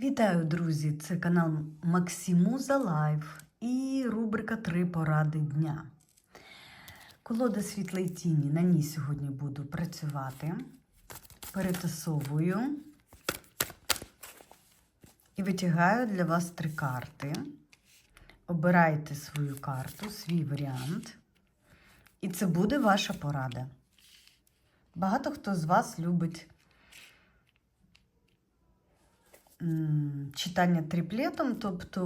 Вітаю, друзі! Це канал Максимуза Лайф і рубрика Три поради дня. Колода світлої тіні. На ній сьогодні буду працювати. Перетасовую і витягаю для вас три карти. Обирайте свою карту, свій варіант. І це буде ваша порада. Багато хто з вас любить читання тріплетом, тобто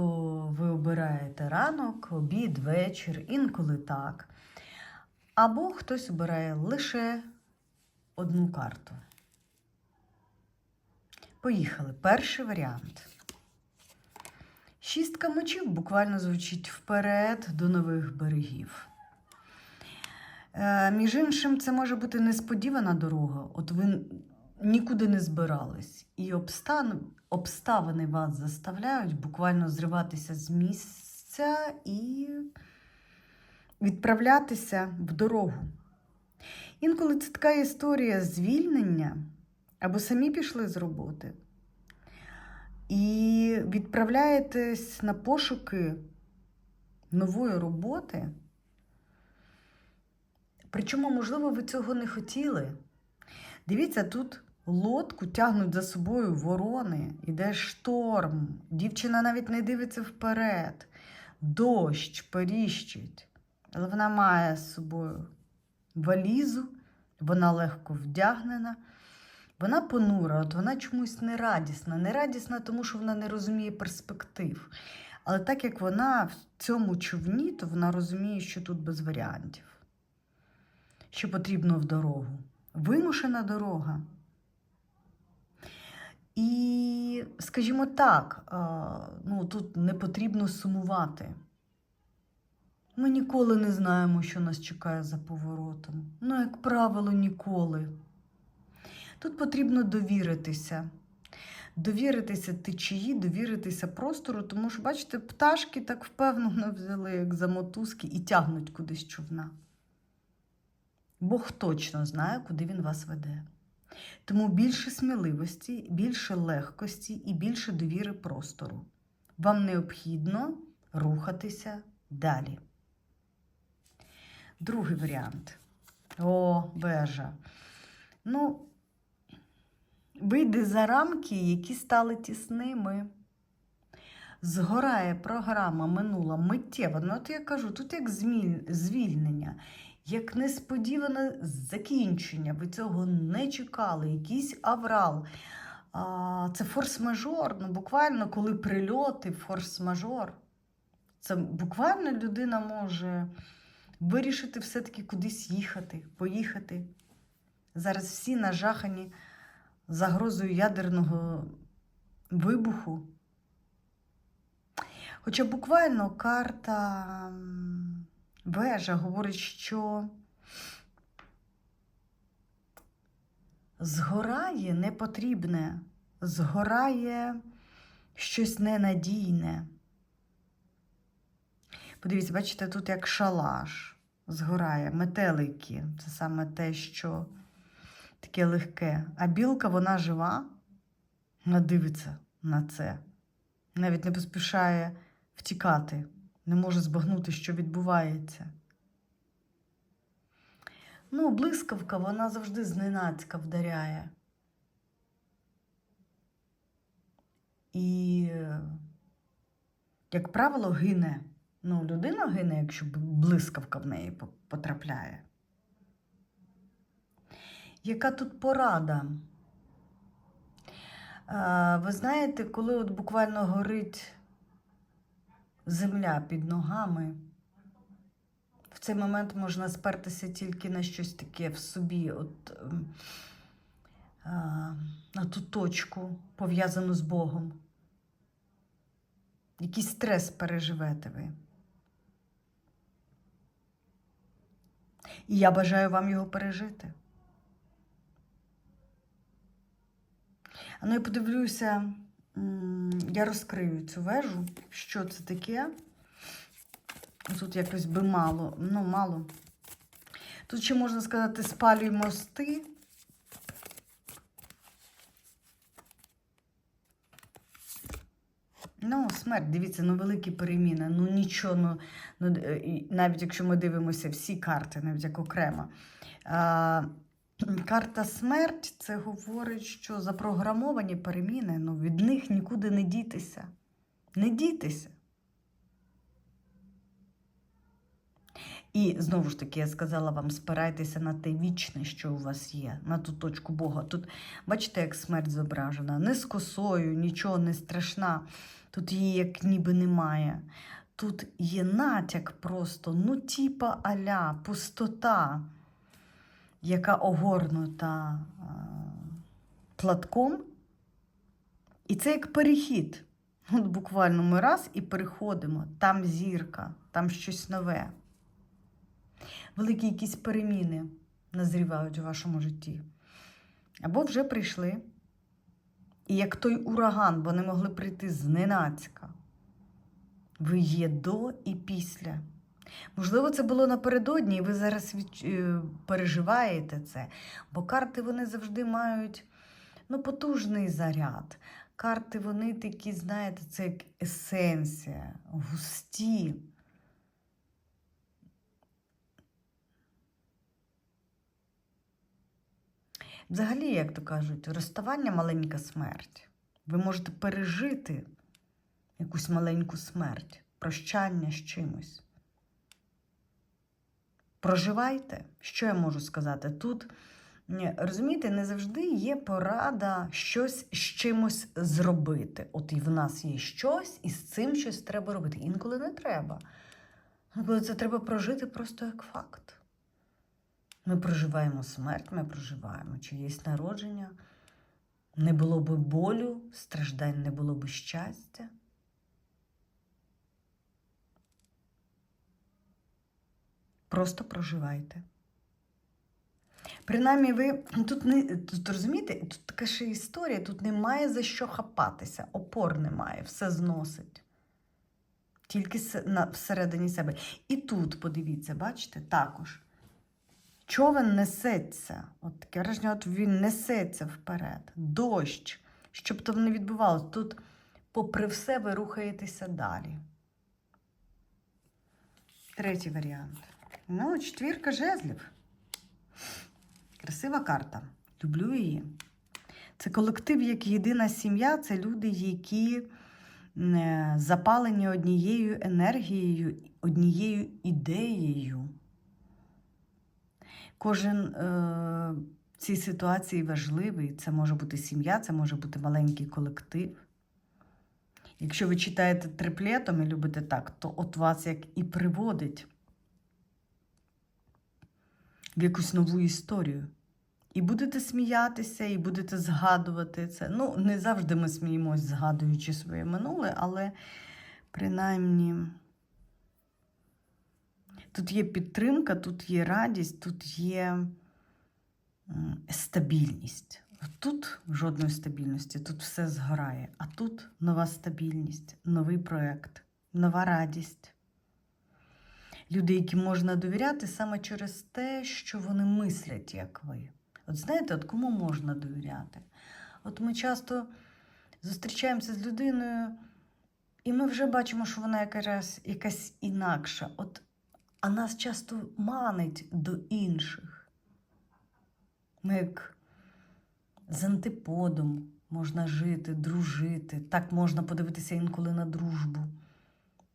ви обираєте ранок, обід, вечір, інколи так. Або хтось обирає лише одну карту. Поїхали. Перший варіант. Шістка мечів буквально звучить вперед до нових берегів. Е, між іншим, це може бути несподівана дорога. От ви нікуди не збирались. І обстан... обставини вас заставляють буквально зриватися з місця і відправлятися в дорогу. Інколи це така історія звільнення, або самі пішли з роботи. І відправляєтесь на пошуки нової роботи. Причому, можливо, ви цього не хотіли. Дивіться, тут лодку тягнуть за собою ворони, іде шторм, дівчина навіть не дивиться вперед, дощ періщить. Але вона має з собою валізу, вона легко вдягнена. Вона понура, от вона чомусь нерадісна. Нерадісна, тому що вона не розуміє перспектив. Але так як вона в цьому човні, то вона розуміє, що тут без варіантів, що потрібно в дорогу. Вимушена дорога. І, скажімо так, ну, тут не потрібно сумувати. Ми ніколи не знаємо, що нас чекає за поворотом. Ну, як правило, ніколи. Тут потрібно довіритися. Довіритися течії, довіритися простору, тому що, бачите, пташки так впевнено взяли, як за мотузки, і тягнуть кудись човна. Бог точно знає, куди він вас веде. Тому більше сміливості, більше легкості і більше довіри простору. Вам необхідно рухатися далі. Другий варіант. О, вежа. Ну, вийде за рамки, які стали тісними. Згорає програма минула миттєво. Ну, от я кажу, тут як звільнення, як несподіване закінчення. Ви цього не чекали, якийсь аврал. А, Це форс-мажор. Ну, буквально, коли прильоти, форс-мажор. Це буквально людина може вирішити все-таки кудись їхати, поїхати. Зараз всі нажахані загрозою ядерного вибуху. Хоча буквально карта вежа говорить, що згорає непотрібне, згорає щось ненадійне. Подивіться, бачите, тут як шалаш згорає, метелики. Це саме те, що таке легке. А білка, вона жива, вона дивиться на це. Навіть не поспішає втікати, не може збагнути, що відбувається. Ну, блискавка, вона завжди зненацька вдаряє. І, як правило, гине. Ну, людина гине, якщо блискавка в неї потрапляє. Яка тут порада? Ви знаєте, коли от буквально горить земля під ногами, в цей момент можна спертися тільки на щось таке в собі, от на ту точку, пов'язану з Богом. Якийсь стрес переживете ви. І я бажаю вам його пережити. А ну я подивлюся, я розкрию цю вежу, що це таке. Тут якось би мало, ну, мало. Тут ще можна сказати, спалюй мости. Ну, смерть, дивіться, ну великі переміни. Ну нічого, ну, ну навіть якщо ми дивимося всі карти, навіть як окремо. Карта смерть це говорить, що запрограмовані переміни, ну від них нікуди не дітися. Не дітися. І знову ж таки, я сказала вам, спирайтеся на те вічне, що у вас є, на ту точку Бога. Тут, бачите, як смерть зображена, не з косою, нічого не страшна. Тут її як ніби немає. Тут є натяк просто, ну, типа аля, пустота, яка огорнута платком. І це як перехід. От буквально ми раз і переходимо. Там зірка, там щось нове. Великі якісь переміни назрівають у вашому житті. Або вже прийшли. І як той ураган, бо вони могли прийти зненацька. Ви є до і після. Можливо, це було напередодні, і ви зараз від... е, переживаєте це. Бо карти вони завжди мають ну, потужний заряд. Карти, вони такі, знаєте, це як есенція, густі. Взагалі, як то кажуть, розставання маленька смерть. Ви можете пережити якусь маленьку смерть, прощання з чимось. Проживайте, що я можу сказати? Тут, розумієте, не завжди є порада щось з чимось зробити. От і в нас є щось, і з цим щось треба робити. Інколи не треба. Інколи це треба прожити просто як факт. Ми проживаємо смерть, ми проживаємо чиєсь народження. Не було би болю, страждань, не було би щастя. Просто проживайте. Принаймні, ви тут не тут розумієте, тут така ще історія, тут немає за що хапатися, опор немає, все зносить. Тільки всередині себе. І тут, подивіться, бачите, також. Човен несеться. От таке враження, от він несеться вперед. Дощ. Щоб там не відбувалося. Тут, попри все, ви рухаєтеся далі. Третій варіант. Ну, четвірка жезлів. Красива карта. Люблю її. Це колектив як єдина сім'я, це люди, які е, запалені однією енергією, однією ідеєю. Кожен е, в цій ситуації важливий. Це може бути сім'я, це може бути маленький колектив. Якщо ви читаєте триплетом і любите так, то от вас як і приводить в якусь нову історію. І будете сміятися, і будете згадувати це. Ну, не завжди ми сміємось, згадуючи своє минуле, але принаймні. Тут є підтримка, тут є радість, тут є стабільність. Тут жодної стабільності, тут все згорає. А тут нова стабільність, новий проєкт, нова радість. Люди, яким можна довіряти саме через те, що вони мислять, як ви. От знаєте, от кому можна довіряти? От ми часто зустрічаємося з людиною, і ми вже бачимо, що вона якась, якась інакша. От а нас часто манить до інших. Ми як з антиподом можна жити, дружити. Так можна подивитися інколи на дружбу.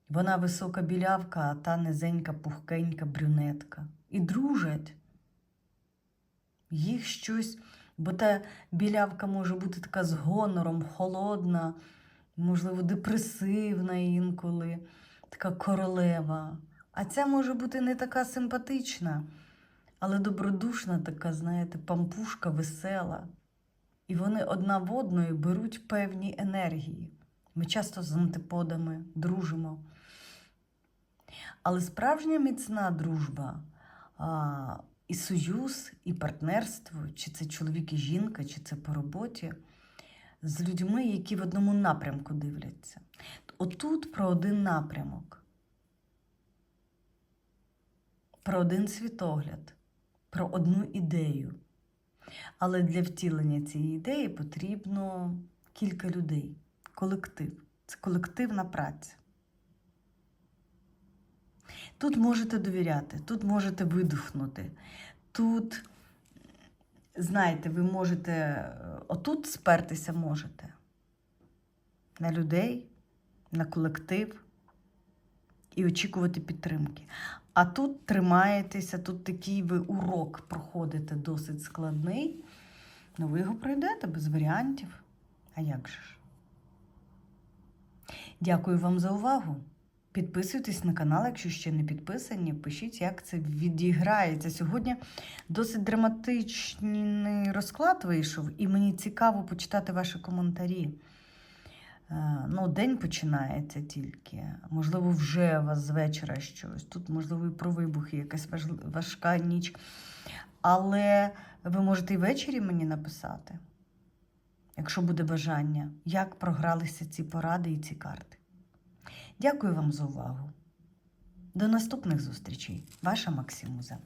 Вона висока білявка, а та низенька, пухкенька брюнетка. І дружать. Їх щось, бо та білявка може бути така з гонором, холодна, можливо, депресивна інколи, така королева. А ця може бути не така симпатична, але добродушна, така, знаєте, пампушка, весела. І вони одна в одної беруть певні енергії. Ми часто з антиподами дружимо. Але справжня міцна дружба а, і союз, і партнерство, чи це чоловік і жінка, чи це по роботі, з людьми, які в одному напрямку дивляться. Отут про один напрямок, про один світогляд, про одну ідею. Але для втілення цієї ідеї потрібно кілька людей, колектив. Це колективна праця. Тут можете довіряти, тут можете видихнути. Тут, знаєте, ви можете е, отут спертися можете. На людей, на колектив і очікувати підтримки. А тут тримаєтеся, тут такий ви урок проходите досить складний. Ну, ви його пройдете без варіантів. А як же ж? Дякую вам за увагу. Підписуйтесь на канал, якщо ще не підписані. Пишіть, як це відіграється. Сьогодні досить драматичний розклад вийшов, і мені цікаво почитати ваші коментарі. Е, Ну, день починається тільки. Можливо, вже у вас з вечора щось. Тут, можливо, і про вибухи, якась важка ніч. Але ви можете і ввечері мені написати, якщо буде бажання, як програлися ці поради і ці карти. Дякую вам за увагу. До наступних зустрічей. Ваша Максимуза.